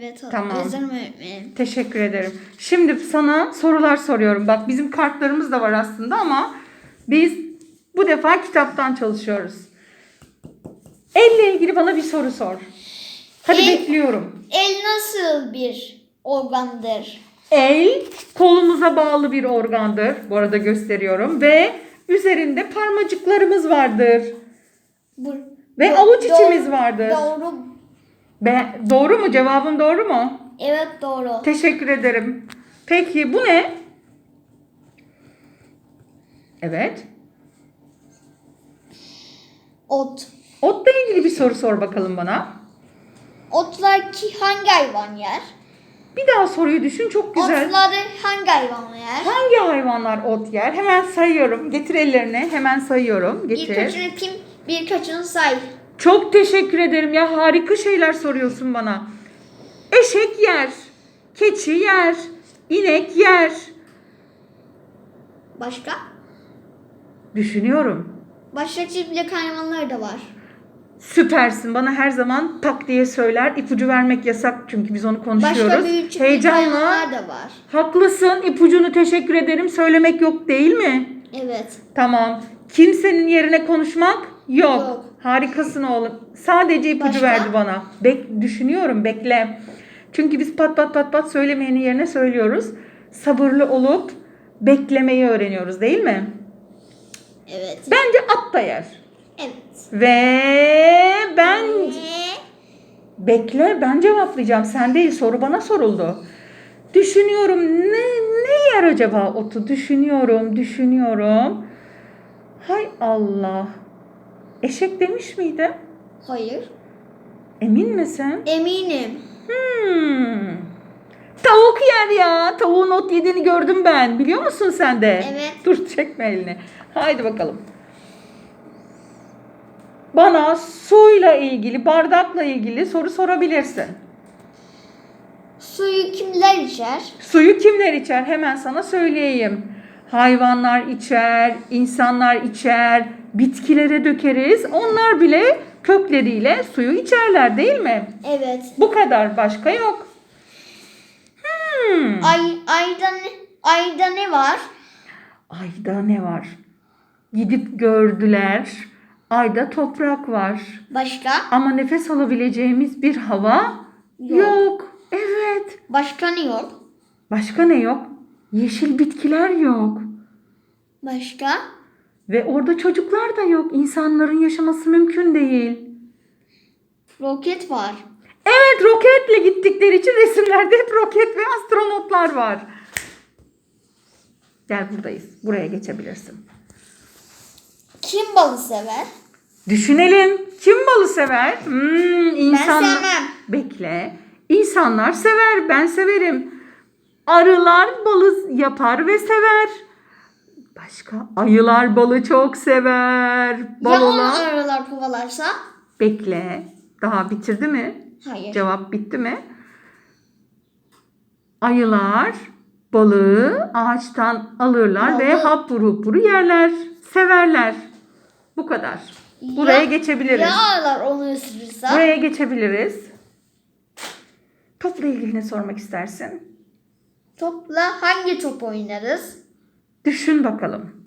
Evet Tamam. yazarım öğretmenim. Teşekkür ederim. Şimdi sana sorular soruyorum. Bak bizim kartlarımız da var aslında ama biz bu defa kitaptan çalışıyoruz. Elle ilgili bana bir soru sor. Hadi El- bekliyorum. El nasıl bir organdır? El kolumuza bağlı bir organdır. Bu arada gösteriyorum. Ve üzerinde parmacıklarımız vardır. Bu, Ve avuç içimiz vardır. Doğru. Be, doğru mu? Cevabım doğru mu? Evet doğru. Teşekkür ederim. Peki bu ne? Evet. Ot. Otla ilgili bir soru sor bakalım bana. Otlar ki hangi hayvan yer? Bir daha soruyu düşün çok güzel. Otları hangi hayvan yer? Hangi hayvanlar ot yer? Hemen sayıyorum. Getir ellerini. Hemen sayıyorum. Getir. Birkaçını kim? Birkaçını say. Çok teşekkür ederim ya. Harika şeyler soruyorsun bana. Eşek yer. Keçi yer. inek yer. Başka? Düşünüyorum. Başka çiftlik hayvanları da var. Süpersin. Bana her zaman tak diye söyler. İpucu vermek yasak çünkü biz onu konuşuyoruz. Başka büyük çiftlik Heyecanla. hayvanlar da var. Haklısın. İpucunu teşekkür ederim. Söylemek yok değil mi? Evet. Tamam. Kimsenin yerine konuşmak yok. Yok. Harikasın oğlum. Sadece ipucu Başka? verdi bana. Bek düşünüyorum. Bekle. Çünkü biz pat pat pat pat söylemeyenin yerine söylüyoruz. Sabırlı olup beklemeyi öğreniyoruz değil mi? Evet. Bence at da yer. Evet. Ve ben Ve Bekle ben cevaplayacağım. Sen değil soru bana soruldu. Düşünüyorum ne, ne yer acaba otu? Düşünüyorum, düşünüyorum. Hay Allah. Eşek demiş miydi? Hayır. Emin misin? Eminim. Hmm. Tavuk yer ya. Tavuğun ot yediğini gördüm ben. Biliyor musun sen de? Evet. Dur çekme elini. Haydi bakalım. Bana suyla ilgili, bardakla ilgili soru sorabilirsin. Suyu kimler içer? Suyu kimler içer? Hemen sana söyleyeyim. Hayvanlar içer, insanlar içer, bitkilere dökeriz. Onlar bile kökleriyle suyu içerler değil mi? Evet. Bu kadar başka yok. Hmm. Ay ayda ne, ayda ne var? Ayda ne var? Gidip gördüler. Ayda toprak var. Başka? Ama nefes alabileceğimiz bir hava yok. Yok. Evet. Başka ne yok? Başka ne yok? Yeşil bitkiler yok. Başka? Ve orada çocuklar da yok. İnsanların yaşaması mümkün değil. Roket var. Evet roketle gittikleri için resimlerde hep roket ve astronotlar var. Gel buradayız. Buraya geçebilirsin. Kim balı sever? Düşünelim. Kim balı sever? Hmm, insan... Ben sevmem. Bekle. İnsanlar sever. Ben severim. Arılar balı yapar ve sever. Başka? Ayılar balı çok sever. Ya Balona. onu aralar kovalarsa? Bekle. Daha bitirdi mi? Hayır. Cevap bitti mi? Ayılar balığı ağaçtan alırlar ve Balığı- hapuru hapuru yerler. Severler. Bu kadar. Buraya Ya- geçebiliriz. Ya arılar onu ısırırsa? Buraya geçebiliriz. Topla ilgili ne sormak istersin? Topla hangi top oynarız? Düşün bakalım.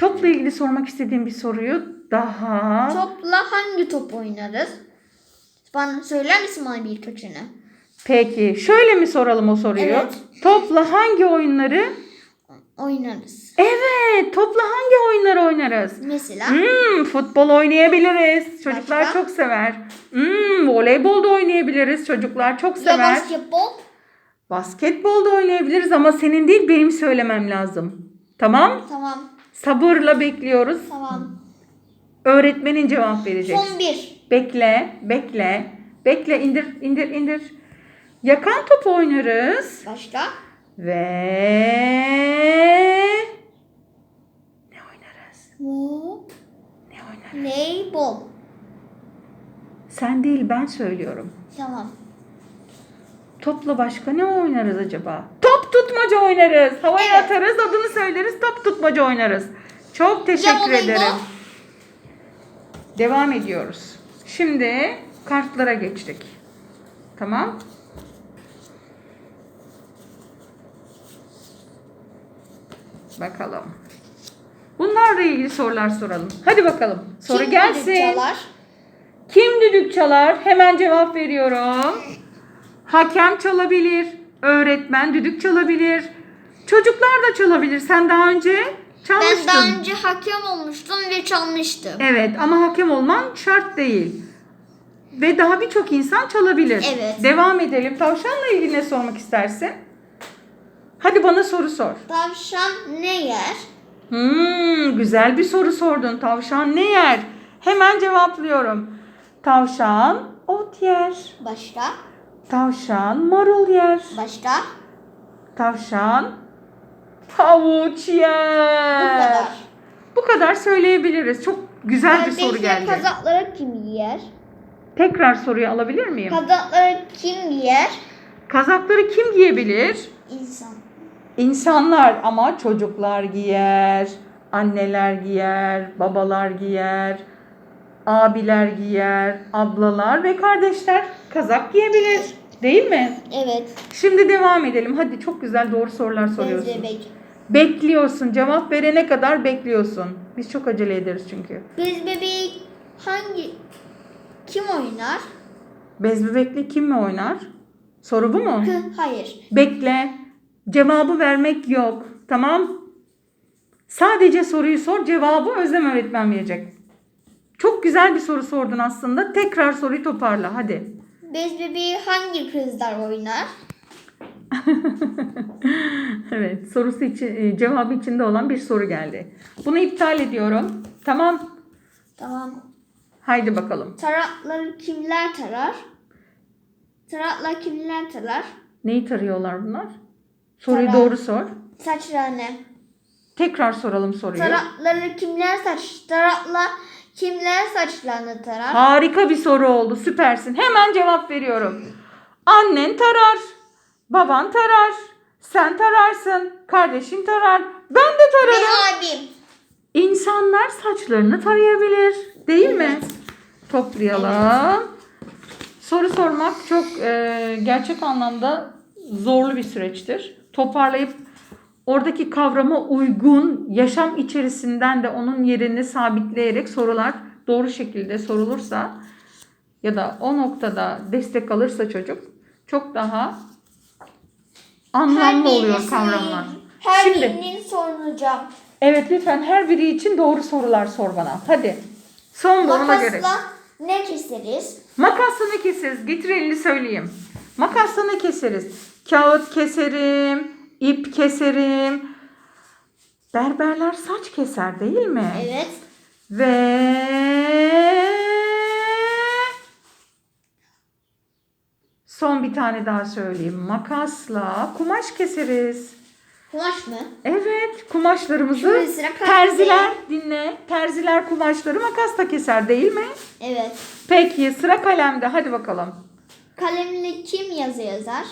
Topla ilgili sormak istediğim bir soruyu daha... Topla hangi top oynarız? Bana söyler misin bana birkaçını? Peki şöyle mi soralım o soruyu? Evet. Topla hangi oyunları? Oynarız. Evet, topla hangi oyunları oynarız? Mesela Hmm, futbol oynayabiliriz. Çocuklar Başka? çok sever. Hmm, voleybol da oynayabiliriz. Çocuklar çok ya sever. basketbol? Basketbol da oynayabiliriz ama senin değil benim söylemem lazım. Tamam? Tamam. Sabırla bekliyoruz. Tamam. Öğretmenin cevap verecek. Son bir. Bekle, bekle. Bekle, indir, indir, indir. Yakan top oynarız. Başka? Ve ne oynarız? Bu. Ne oynarız? Voleybol. Sen değil ben söylüyorum. Tamam. Topla başka ne oynarız acaba? Top tutmaca oynarız. Havaya Evet. atarız, adını söyleriz, top tutmaca oynarız. Çok teşekkür voleybol? ederim. Devam ediyoruz. Şimdi kartlara geçtik. Tamam? Bakalım. Bunlarla ilgili sorular soralım. Hadi bakalım. Soru Kim gelsin. düdük çalar? Kim düdük çalar? Hemen cevap veriyorum. Hakem çalabilir. Öğretmen düdük çalabilir. Çocuklar da çalabilir. Sen daha önce çalmıştın. Ben daha önce hakem olmuştum ve çalmıştım. Evet ama hakem olman şart değil. Ve daha birçok insan çalabilir. Evet. Devam edelim. Tavşanla ilgili ne sormak istersin? Hadi bana soru sor. Tavşan ne yer? Hmm, güzel bir soru sordun. Tavşan ne yer? Hemen cevaplıyorum. Tavşan ot yer. Başka? Tavşan marul yer. Başka? Tavşan havuç yer. Bu kadar. Bu kadar söyleyebiliriz. Çok güzel bir soru Peki geldi. Kazakları kim yer? Tekrar soruyu alabilir miyim? Kazakları kim yer? Kazakları kim giyebilir? İnsan. İnsanlar ama çocuklar giyer, anneler giyer, babalar giyer, abiler giyer, ablalar ve kardeşler kazak giyebilir. Değil mi? Evet. Şimdi devam edelim. Hadi çok güzel doğru sorular soruyorsun. Bezbebek. Bekliyorsun. Cevap verene kadar bekliyorsun. Biz çok acele ederiz çünkü. Bez bebeği hangi kim oynar? Bez bebekli kim mi oynar? Soru bu mu? Hayır. Bekle. Cevabı vermek yok. Tamam? Sadece soruyu sor. Cevabı Özlem öğretmen verecek. Çok güzel bir soru sordun aslında. Tekrar soruyu toparla. Hadi. Bez bebeği hangi kızlar oynar? evet. Sorusu için, e, cevabı içinde olan bir soru geldi. Bunu iptal ediyorum. Tamam. Tamam. Haydi bakalım. Tarakları kimler tarar? Taraklar kimler tarar? Neyi tarıyorlar bunlar? Soruyu Tarak. doğru sor. Saçlarını. Tekrar soralım soruyu. Tarakları kimler saç? Tarakla kimler saçlarını tarar? Harika bir soru oldu. Süpersin. Hemen cevap veriyorum. Annen tarar. Baban tarar. Sen tararsın. Kardeşin tarar. Ben de Ve tararım. abim. İnsanlar saçlarını tarayabilir. Değil mi? Evet. Toplayalım. Soru sormak çok e, gerçek anlamda zorlu bir süreçtir. Toparlayıp oradaki kavrama uygun yaşam içerisinden de onun yerini sabitleyerek sorular doğru şekilde sorulursa ya da o noktada destek alırsa çocuk çok daha anlamlı oluyor birisi- kavramlar. Her Şimdi birinin sorulacağım. evet lütfen her biri için doğru sorular sor bana. Hadi. Son duruma göre. Makasla ne keseriz? Makasla ne keseriz? Getir elini söyleyeyim. Makasla ne keseriz? Kağıt keserim, ip keserim. Berberler saç keser değil mi? Evet. Ve son bir tane daha söyleyeyim. Makasla kumaş keseriz. Kumaş mı? Evet, kumaşlarımızı terziler dinle. Terziler kumaşları makasla keser değil mi? Evet. Peki sıra kalemde. Hadi bakalım. Kalemle kim yazı yazar?